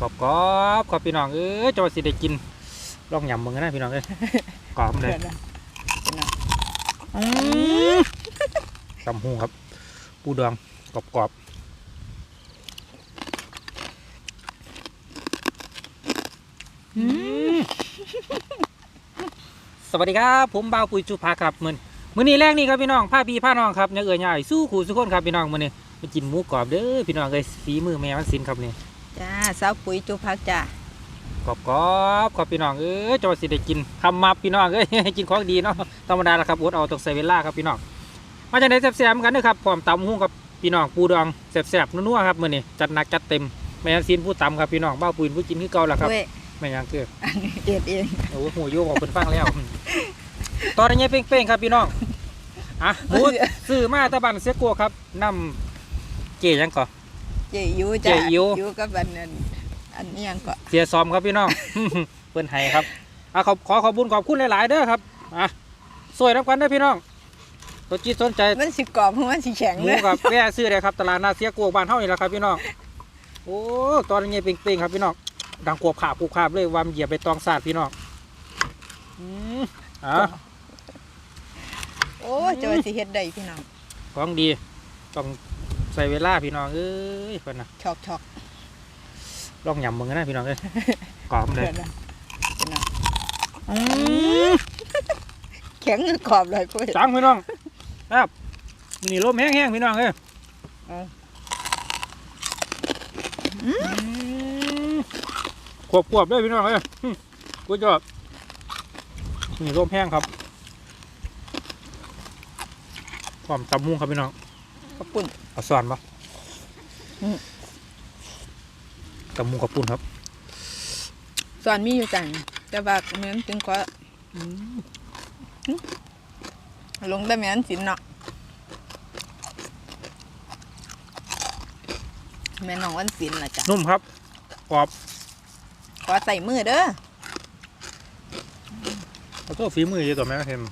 กรอบกรอบๆครับพี่น้องเอ้ยจะว่าสิได้กินลองยำมึงกันนะพี่น้องเอ้ยกรอบเลยเดือดนะพี่น้องอืมตำหูครับ ปูดองกรอบกรอบๆอืมสวัสดีครับผมบ่าวปุ๋ยจุภาครับมือนมื้อนี้แรกนี่ครับพี่น้องผ้าพี่ผ้าน้องครับเนี่ยเอ๋ยใหญ่สู้ขู่สุกคนครับพี่น้องมื้อนี้ไปกินหมูกรอบเด้อพี่น้องเอ้ยฝีมือแม่วันศิลป์ครับนี่ จ้าสาวปุ๋ยจุพักจ้ากรอบกรอบครับพี่น้องเอ้ยจะว่าสิได้กินคำมับพี่น้องเอ้ยกินของดีเนาะธรรมดาละครับอดเอาตกใส่เวลาครับพี่น้องมาจากไหนแซ่บๆกันเด้อครับพร้อมตำหุ้งกับพี่น้องปูดองแซ่บๆนัวๆครับมื้อนี้จัดหนักจัดเต็มแม่ซีนผู้ตำครับพี่น้องบ้าวปุยผู้กินคือเก่าล่ะครับเว้ยแม่ยังเกิดอันนี้เด็ดเองโอ้โหหูโยกออกเป็นฟังแล้วอืมตอนนี้เป้งๆครับพี่น้องอะหมูซื้อมาแตะบันเสียกัวครับน้ำเจยังก่อ เจยูจ้าเจยูยูกับอันนั้นอันนี้ยังก็เสียซอมครับพี่น้องเปิ้นไห้ครับอะขอขอขอบคุญขอบคุณหลายๆเด้อครับอะสวยรับกันเด้อพี่น้องตัวจีตสนใจมันสิกรอบเพราะมันสิแข็งหมูเลยกับแว่ซื้อเลยครับตลาดนาเสียกวกบ้านเฮานี่แหละครับพี่น้องโอ้ตอนนี้เป่งๆครับพี่น้องดังกวบขาบกูขาบเลยวามเหยียบไปตองสาดพี่น้องอืมอะ โอ้จะว่าสิเฮ็ดได้พี่น้องของดีต้อง ใส่เวลาพี่น้องเอ้ยเพิ่นน่ะชอกชอกลองยำมึงนะพี่น้องเอ้ยกรอบเลยเดือดนะพี่น้องอืมแข็งกรอบเลยพุ้ยจังพี่น้องครับนี่ลมแห้งๆพี่น้องเอ้ยเอาขวบขวบๆด้วยพี่น้องเอ้ยอืมกูจะนี่ร่มแห้งครับความตำมุงครับพี่น้องขอบคุณ เอาสอนปะอืมตำมุงกับปุ่นครับสอนมีอยู่จังแต่ว่าเหมือนถึงก็ลงได้เหมือนสินเนาะแม่น้องวันศิลป์ล่ะจ้ะนุ่มครับกรอบขอใส่มือเด้อแล้วก็ฝีมือเยอะตัวแม่เทม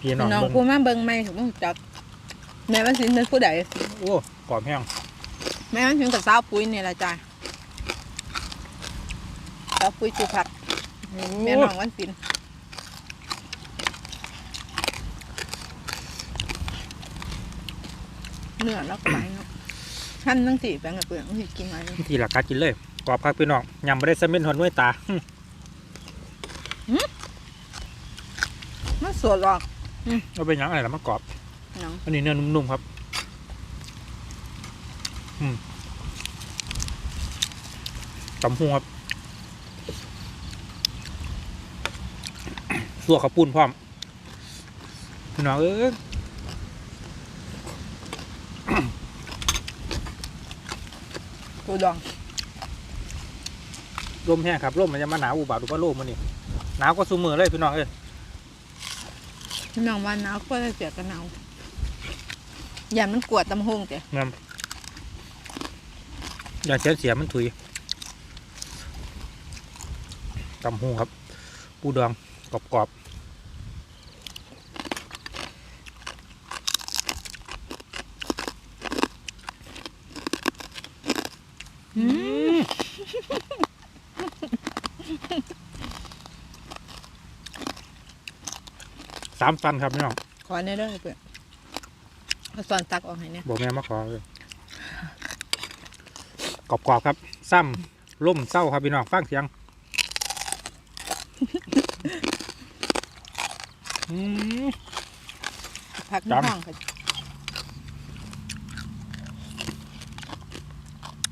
พี่น้องน้องเบิ่งกูมาเบิ่งไม่ถึงจัก แม่วันศิลป์เป็นผู้ใดโอ้กรอบแห้งแม่วันศิลป์กับสาวปุ้ยนี่ล่ะจ้ะสาวปุ้ยจุผักแม่น้องวันศิลป์เนื้อแล้วก็ไหลเนาะหั่นทั้งสี่แปลงกับเปลือกทั้งสี่กินไหมทีหลักการกินเลยกรอบครับพี่น้องยำไม่ได้เส้นเป็นหอนด้วยตามันสดหรอกเอาเป็นหยังอะไรล่ะมันกรอบ น้องอันนี้เนื้อนุ่มๆครับ อืมตำหูครับสัวขับปุ้นพร้อมพี่น้องเอ้ยกูดองลมแห้งครับลมมันจะมาหนาวอุบาทอุปโลกมันนี่หนาวก็สูมือเลยพี่น้องเอ้ยพี่น้องวันหนาวก็จะเสียกันหนาวอ ย่ามันกวดตำหงแต่งามอย่าเสียเสียมันถุยตำหูครับ ปูดองกรอบกรอบๆอืมสามตันครับพี่น้อง ขอเนี่ยเด้อเพื่อนเอา สอนตักออกให้เนี่ยบอกแม่มาขอเลยกรอบๆครับ ซ้ำล่มเศร้าครับพี่น้องฟังเสียงอืมพักจำน้องค่ะ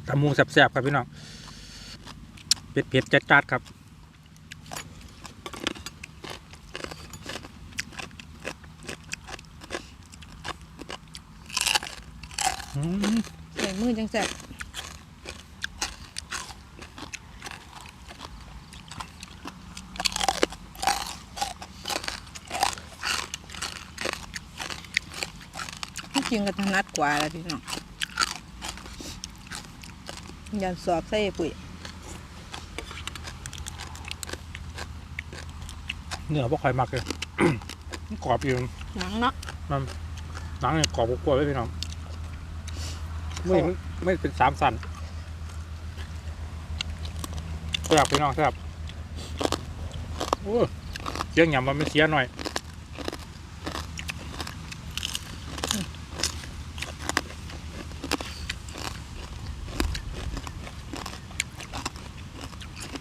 ตำมูแซ่บๆครับพี่น้องเผ็ดๆจัดๆครับ กิงกันถนัดกว่าแล้วพี่น้องยันสอบใส่ปุ๋ยเนื้อพวกคอยมักเลยกรอบอยู่หนังเนาะมันหนังเนี่ยกรอบกว่าเลยพี่น้องไม่ไม่เป็นสามสันแซ่บพี่น้องแซ่บโอ้เสียงหยำมันไม่เสียหน่อย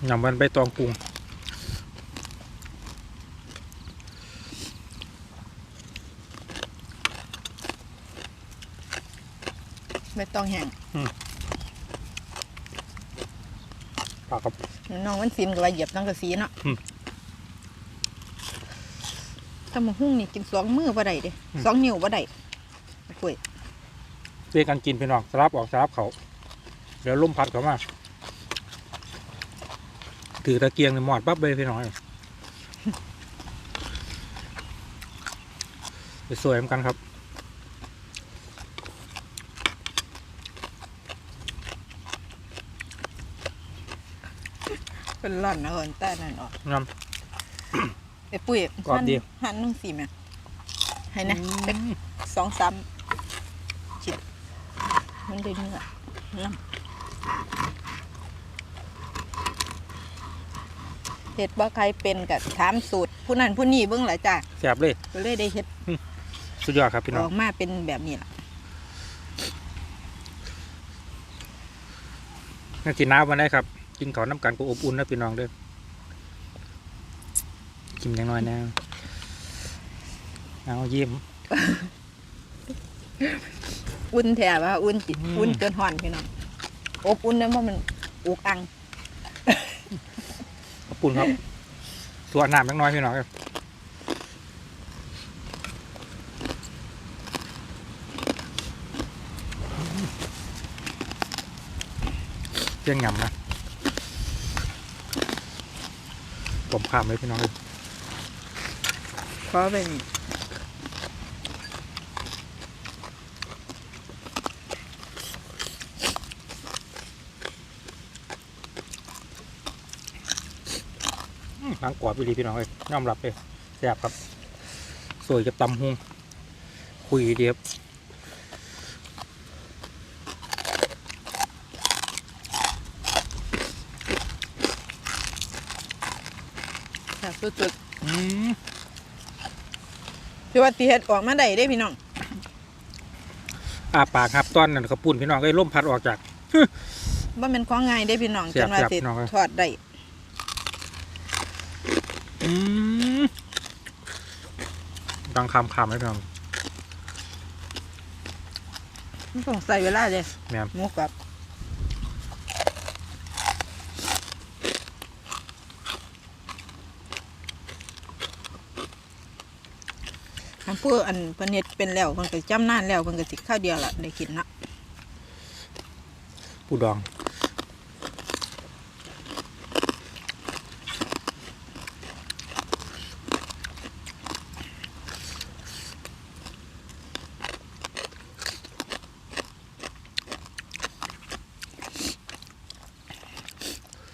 หยำมันใบตองปรุงไม่ต้องแห้งปากกับน้องมันซิมกับว่าเหยียบตั้งกระสีเนาะอืมถ้ามาหุ้งนี่กินสองมือบ่ได้เด้อืม สองนิ้วบ่ได้กล้วยเรียกกันกินพี่น้องสลับออกสลับเขาเดี๋ยวลมพัดเขามา ถือตะเกียงเนี่ยหมอดปั๊บเลยพี่น้องไปสวยเหมือนกันครับเป็นร่อนนะคนแต่นั่นออกน้ไอ้ปุ้ยกรอบดีหั่นนุ่งสีแม่ให้นะำเป็นสองสามชิ้นมันได้เนื้อน้ำ เห็ดบ่ใครเป็นกับถามสูตร ผู้นั้นผู้นี้เบิ่งหละจ้ะแสบเลย ก็เลยได้เห็ดสุดยอดครับพี่น้อองอกมาเป็นแบบนี้ล่ะนั่นกินน้ำมาได้ครับ กินขาวน้ำกันก็อบอุ่นนะพี่น้องเด้อกินอย่างน้อยนะเอายิ้มอุ่นแถวว่าอุ่นจิตอืมอุ่นเกินห่อนพี่น้องอบอุ่นนะว่ามันอุกอัง ปุ่นครับส่วนน้ำเล็กน้อยพี่น้องครับเจียงหยำนะผมข้ามเลยพี่น้องเลยเพราะเป็น หางกรอบไปดีพี่น้องเลยน้อมรับเลยแซ่บครับสวยกับตำหุงคุยเดียบแบบสุดอืมๆที่ว่าตีเห็ดออกมาได้ได้พี่น้องอาปากครับตอนนั้นกระปุ่นพี่น้องก็ล่มพัดออกจากว่ามันของง่ายได้พี่น้องเสีจยบนว่าเสียบสิน้องเอ้ย ทอดได้อืม ดังคำคำเลยพี่น้องมันต้องใส่เวลาเลยแม่น หมูกับอันพูดอันเพิ่นเฮ็ดเป็นแล้วเพิ่นก็จำนานแล้วเพิ่นก็สิข้าวเดียวละได้กินละปูดอง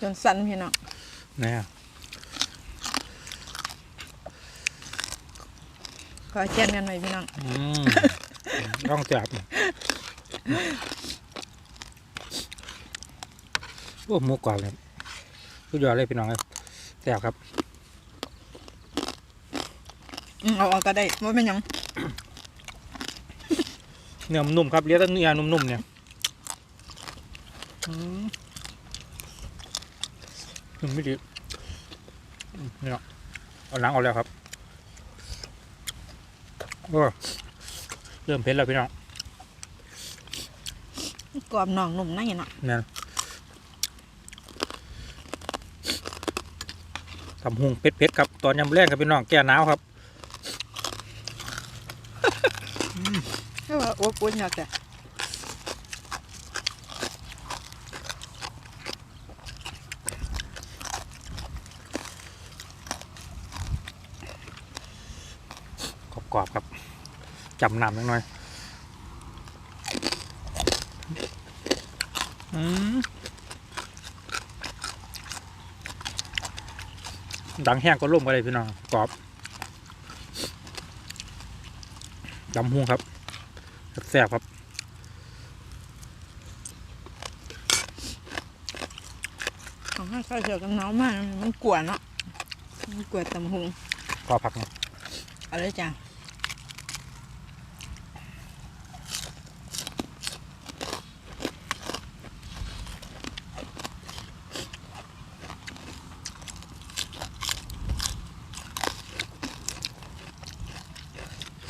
จนสั่นพี่น้องนะฮะขอแจ้งกันหน่อยพี่น้องอืมต้องจับโอ้หมูกรอบเลยสุดยอดเลยพี่น้องเลยแซ่บครับอืมเอาออกก็ได้ว่าเป็นหยังเนื้อมันนุ่มครับเลี้ยงแต่เนื้อนุ่มๆเนี่ยอื มนุ่มไม่ดีอืมนี่เนาะเอาหลังออกแล้วครับโอ้เริ่มเผ็ดแล้วพี่น้องกรอบหนองหนุ่มนั่นเนาะนั่นทำหุงเผ็ดๆครับ ตอนยำแรงครับพี่น้องแก้หนาวครับ ก็ว่าอบอุ่นอยากแต่ อบๆครับจำน้ำนิดหน่อยอืมดังแห้งก็ล่มกันเลยพี่น้องกรอบดำหุงครับแซ่บๆครับของให้ข้าวเสือกันหนาวมากมันกวนเนาะมันกวนตำหงพอผักเนี่ยเอะไรจ้ะ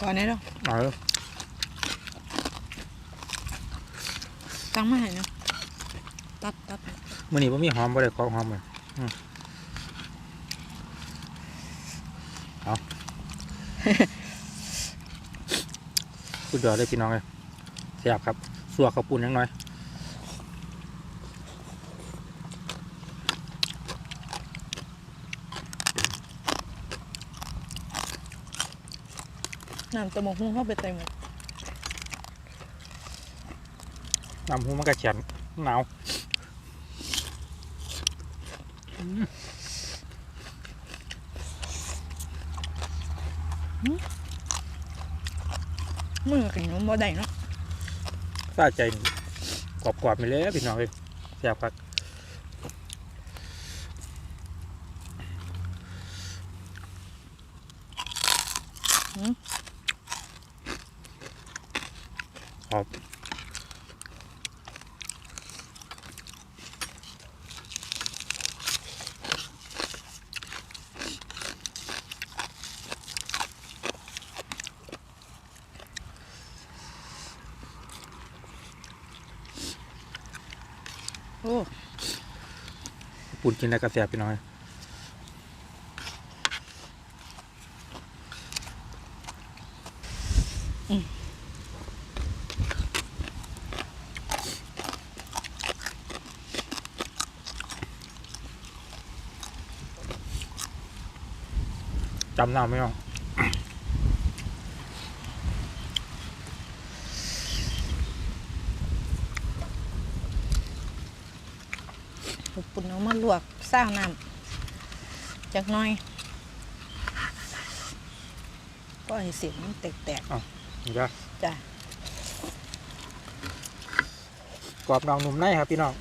อนนี้เนาะเอาเลยตั้งมาให้เนาะตัดตัดมื้อนี้บ่มีหอมบ่ได้ของหอมเลยอืมเอาสุดยอดเลยพี่น้องเลยแซ่บครับสัวข้าวปุ้นยังน้อย น้ำตะมกหุ้งเข้าไปเต็มหมดน้ำหูมันก็แข็งหนาวมือกินนมบ่ได้เนาะซาใจนี่กรอบๆไปเลยพี่น้องเลยแซ่บครับขอบ โอ้ ปุ่นกินได้กระแซ่บพี่น้อยจำหน้าไม่ต้อง ปุ่นเอามาลวกสร้างน้ำจักหน้อย ก็ให้เสียงมันแตกนี่จ้ะๆจ้ะกรอบนองหนุ่มในครับพี่น้อง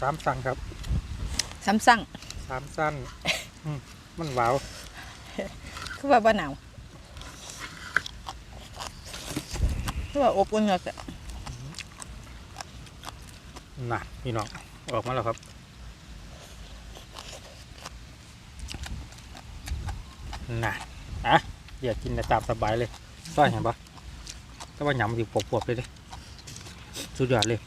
สามสั่งครับซ้ำสั่งสามสั้นอืมมันหวาวคือว่าบ่หนาวคือว่าอบอุ่นแล้วก็น่ะพี่น้องออกมาแล้วครับ น่ะอะเดี๋ยวกินนะตามสบายเลยต้อยเห็นปะก็ว่าหยำอยู่ปวบๆเลยเด้สุดยอดเลย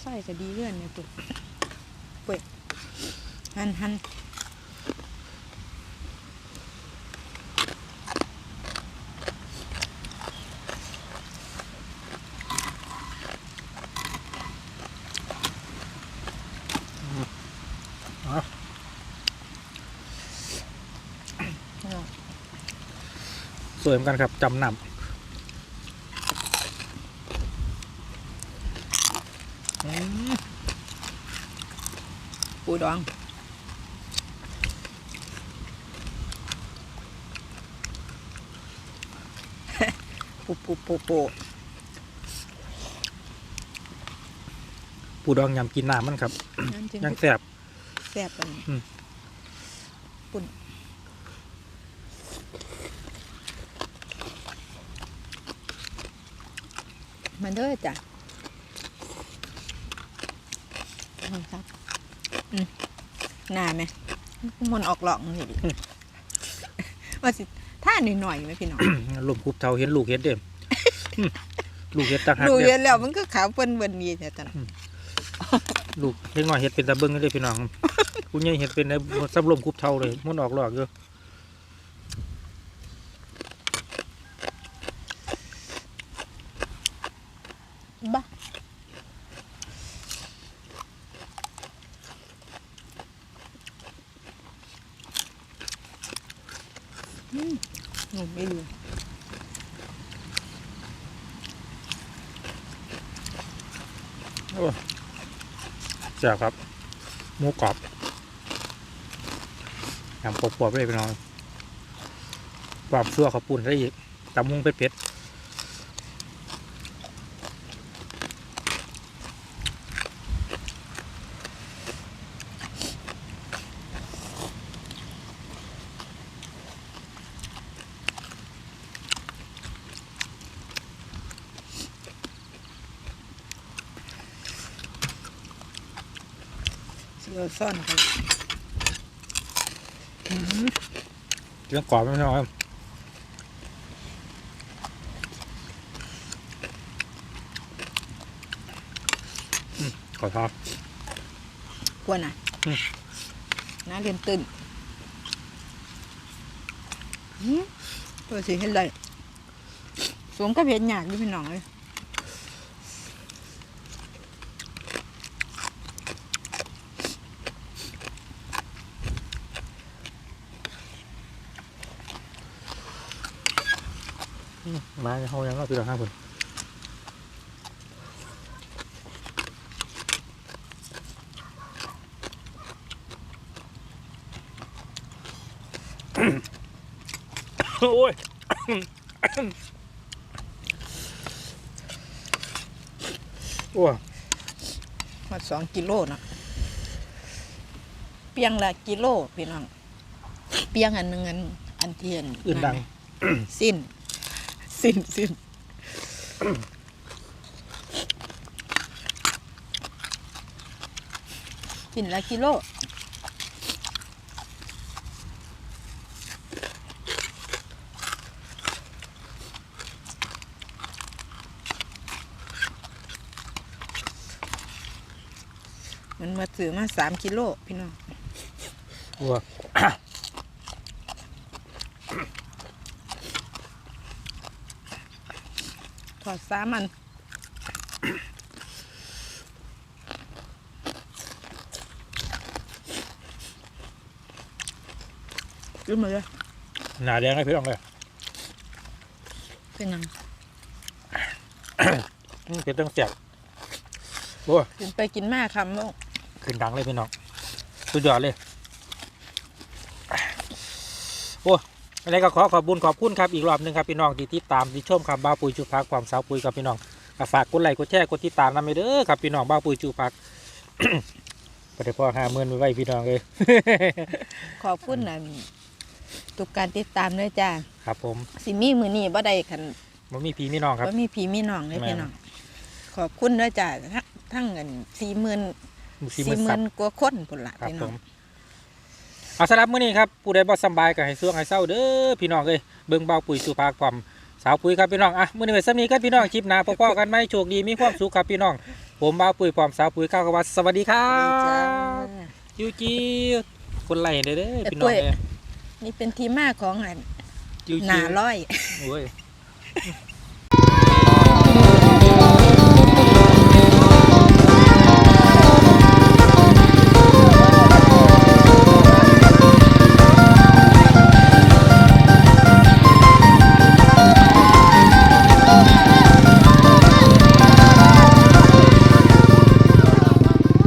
ใส่ก็ดีเรื่อนเนี่ยปุ๊บปุ๊บหันหัน อะ เนาะ สวยเหมือนกันครับจำนำอืมปูดองปูปูปูปูปูดองยำกินน้ำมันครับนั่นจึงยังแสบแซ่บกันอืมปุ่น มันเด้อจ้ะเอาครับอืมหน้าไหมมันออกหลอกมันดิว่าสิท่าหน่อยๆไหมพี่น้องลมคุบเทาเห็นลูกเห็ดเด้มอืมลูกเห็ดต่างหากดูเด้เห็นแล้วมันก็ขาวเปิ้นเบิ้นดีแต่ตอนนั้นลูกเล็กน้อยเห็ดเป็นตะเบิ้งเลยพี่น้องคุณยายเห็ดเป็นในซับลมคุบเทาเลยมันออกหลอกอยู่บ้าอืมหนูไม่รู้ แซ่บครับหมูกรอบยำกรอบๆเลยพี่น้องกรอบซั่วข้าวปุ่นได้อีกตำมุงเผ็ดๆ เดี๋ยวซ่อนกันเรื่องกรอบไม่ใช่ครับอืมขอครับกวนน่ะอืมน้าเรียนตื่นหืมตัวสิเห็นไรสวมก็เห็นยากอยู่พี่น้องเลย มาเขายังก็คือเราห้าคนโอ้ยโอ้ยมาสองกิโลเนาะเปียงละกิโลพี่น้อง เปียงอันหนึ่งอันอันเทียน อื่นดัง สิ้น สิ้นสิ้นสิ้นละกิโลมันมาถือมาสามกิโลพี่น้อง โอ้ย ถอดสามันขึ้นมาเลยหนาแดงให้พี่น้องเลยเป็นยังอืมเป็นต้องเสียบโอ้ยขึ้นไปกินมาคำลูกขึ้นดังเลยพี่น้องสุดยอดเลย โอ้ยอะไรก็ขอขอบคุญขอบคุณครับอีกรอบหนึ่งครับพี่น้องที่ติดตามที่ชมครับบ้าวปุยจูพักความสาวปุยกับพี่น้องก็ฝากกดไลค์กดแชร์กดติดตามนำไปเด้อครับพี่น้องบ้าวปุยจูพักปฏิพ่อห้าหมื่นไว้พี่น้องเลยขอบคุณนะทุกการติดตามด้วยจ้าครับผมสิมีมือนี่บ่ได้คันมันมีพี่มีน้องครับบ่มีผีมีน้องเลยแม่นพี่น้องขอบคุณด้วยจ้าทั้งทั้งเงินสี่หมื่นสี่หสี่มื่นหสัมื่บนกว่าคนพุ่นละครับพี่ผน้องม เอาสำหรับมื้อนี้ครับผู้ใดบ่สำบายก็ให้ช่วงให้เศร้าเด้อพี่น้องเอ้ยเบิ่งเบาปุ๋ยจูพากความสาวปุ๋ยครับพี่น้องอะมื้อนี้ไว้ซ้ำนี้ครับพี่น้องคลิปหน้าพบกันไหมโชคดีมีความสุขครับพี่น้อง ผมเบาปุ๋ยความสาวปุ๋ยก้าวกวัดสวัสดีครัดีจ้าบยูจีคนไหลเด้อเด้อไอ้พี่น้องปุ้ยเอ้ยนี่เป็นที่มาของอันยูหจีนาร้อยโอ้ย